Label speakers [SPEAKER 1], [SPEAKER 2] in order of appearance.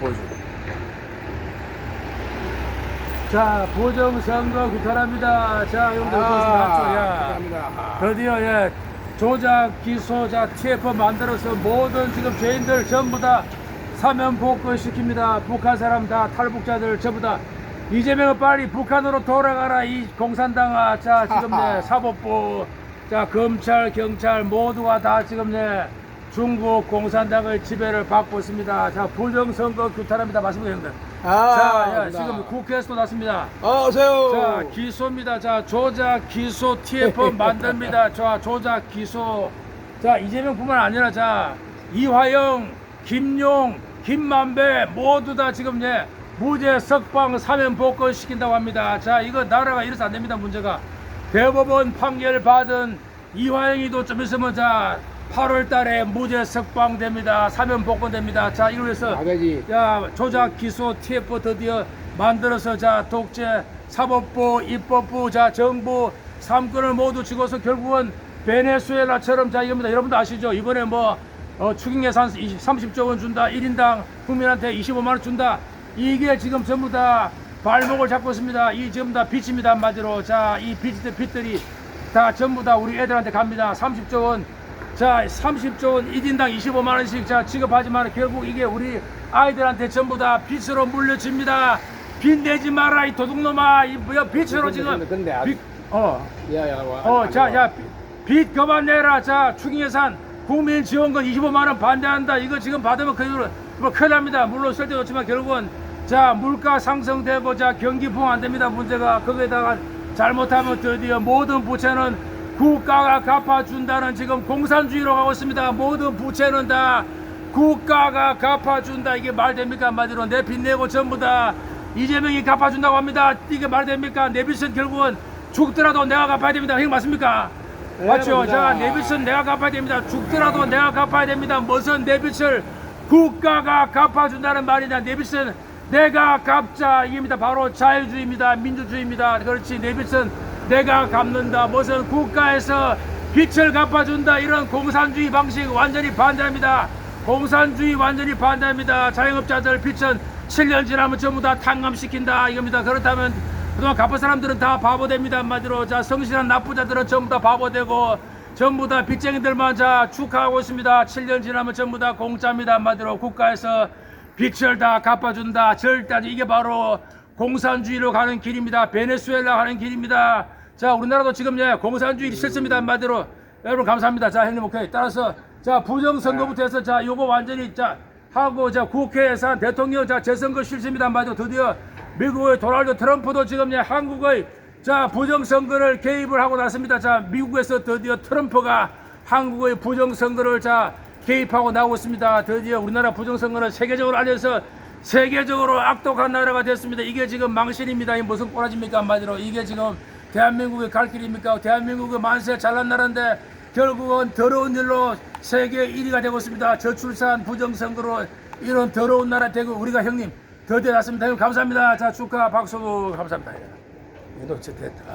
[SPEAKER 1] 보여줘. 자, 부정선거 규탄합니다. 자, 여러분들
[SPEAKER 2] 아,
[SPEAKER 1] 고생하셨죠? 야.
[SPEAKER 2] 감사합니다.
[SPEAKER 1] 드디어 예 조작 기소자 TF 만들어서 모든 지금 죄인들 전부 다 사면 복구시킵니다. 북한 사람 다 탈북자들 전부 다 이재명은 빨리 북한으로 돌아가라 이 공산당아 자 지금 네 사법부 자 검찰 경찰 모두가 다 지금 네 중국 공산당의 지배를 받고 있습니다. 자 부정선거 규탄합니다. 말씀드립니다
[SPEAKER 2] 아,
[SPEAKER 1] 자 예,
[SPEAKER 2] 감사합니다.
[SPEAKER 1] 지금 국회에서도 났습니다.
[SPEAKER 2] 어, 오세요.
[SPEAKER 1] 자 기소입니다. 자 조작 기소 TF 만듭니다. 자 조작 기소. 자 이재명뿐만 아니라 자 이화영, 김용, 김만배 모두 다 지금 예 무죄 석방 사면 복권 시킨다고 합니다. 자 이거 나라가 이래서 안 됩니다. 문제가 대법원 판결 받은 이화영이도 좀 있으면 자 8월 달에 무죄 석방됩니다. 사면 복권됩니다. 자 이로 해서
[SPEAKER 2] 아버지.
[SPEAKER 1] 야 조작 기소 TF 드디어 만들어서 자 독재 사법부 입법부 자 정부 삼권을 모두 쥐고서 결국은 베네수엘라처럼 자 이겁니다. 여러분도 아시죠? 이번에 뭐 어, 추경 예산 20, 30조 원 준다. 1인당 국민한테 25만 원 준다. 이게 지금 전부 다 발목을 잡고 있습니다. 이 전부 다 빚입니다 한마디로. 자 이 빚들 빚들이 다 전부 다 우리 애들한테 갑니다. 30조 원 자, 30조 원 1인당 25만 원씩 자 지급하지만 결국 이게 우리 아이들한테 전부 다 빚으로 물려집니다. 빚 내지 마라 이 도둑놈아 이 뭐야 빚으로 지금
[SPEAKER 2] 근데, 근데 아-
[SPEAKER 1] 빚, 어,
[SPEAKER 2] 야, 야, 와.
[SPEAKER 1] 어, 자, 야, 빚 그만 내라. 자, 추경 예산 국민 지원금 25만 원 반대한다. 이거 지금 받으면 그뭐 큰일 납니다. 물론 쓸데 없지만 결국은 자, 물가 상승되고 자, 경기 부흥 안 됩니다. 문제가 거기에다가 잘못하면 드디어 모든 부채는 국가가 갚아준다는 지금 공산주의로 가고 있습니다. 모든 부채는 다 국가가 갚아준다. 이게 말 됩니까? 한마디로 내 빚 내고 전부 다 이재명이 갚아준다고 합니다. 이게 말 됩니까? 내 빚은 결국은 죽더라도 내가 갚아야 됩니다. 형 맞습니까?
[SPEAKER 2] 네,
[SPEAKER 1] 맞죠? 자, 내 빚은 내가 갚아야 됩니다. 죽더라도 내가 갚아야 됩니다. 무슨 내 빚을 국가가 갚아준다는 말이냐? 내 빚은 내가 갚자. 이겁니다. 바로 자유주의입니다. 민주주의입니다. 그렇지. 내 빚은 내가 갚는다. 무슨 국가에서 빚을 갚아준다. 이런 공산주의 방식 완전히 반대합니다. 공산주의 완전히 반대합니다. 자영업자들 빚은 7년 지나면 전부 다 탕감시킨다. 이겁니다. 그렇다면 그동안 갚은 사람들은 다 바보 됩니다. 한마디로. 자, 성실한 납부자들은 전부 다 바보 되고 전부 다 빚쟁이들만 자 축하하고 있습니다. 7년 지나면 전부 다 공짜입니다. 한마디로 국가에서 빚을 다 갚아준다. 절대 이게 바로 공산주의로 가는 길입니다. 베네수엘라 가는 길입니다. 자, 우리나라도 지금 예, 공산주의 실습니다. 한마디로. 여러분 감사합니다. 자, 형님 오케이. 따라서 자, 부정 선거부터 해서 자, 요거 완전히 자, 하고 자, 국회 예산 대통령 자, 재선거 실습니다. 한마디로 드디어 미국의 도널드 트럼프도 지금 예, 한국의 자, 부정 선거를 개입을 하고 났습니다. 자, 미국에서 드디어 트럼프가 한국의 부정 선거를 자, 개입하고 나오고 있습니다. 드디어 우리나라 부정 선거는 세계적으로 알려서 세계적으로 악독한 나라가 됐습니다. 이게 지금 망신입니다. 이 무슨 꼬라지입니까? 한마디로. 이게 지금 대한민국의 갈 길입니까? 대한민국의 만세 잘난 나라인데 결국은 더러운 일로 세계 1위가 되고 있습니다. 저출산 부정선거로 이런 더러운 나라 되고 우리가 형님 더 대놨습니다. 형님 감사합니다. 자 축하 박수 감사합니다. 이거 진짜 됐다.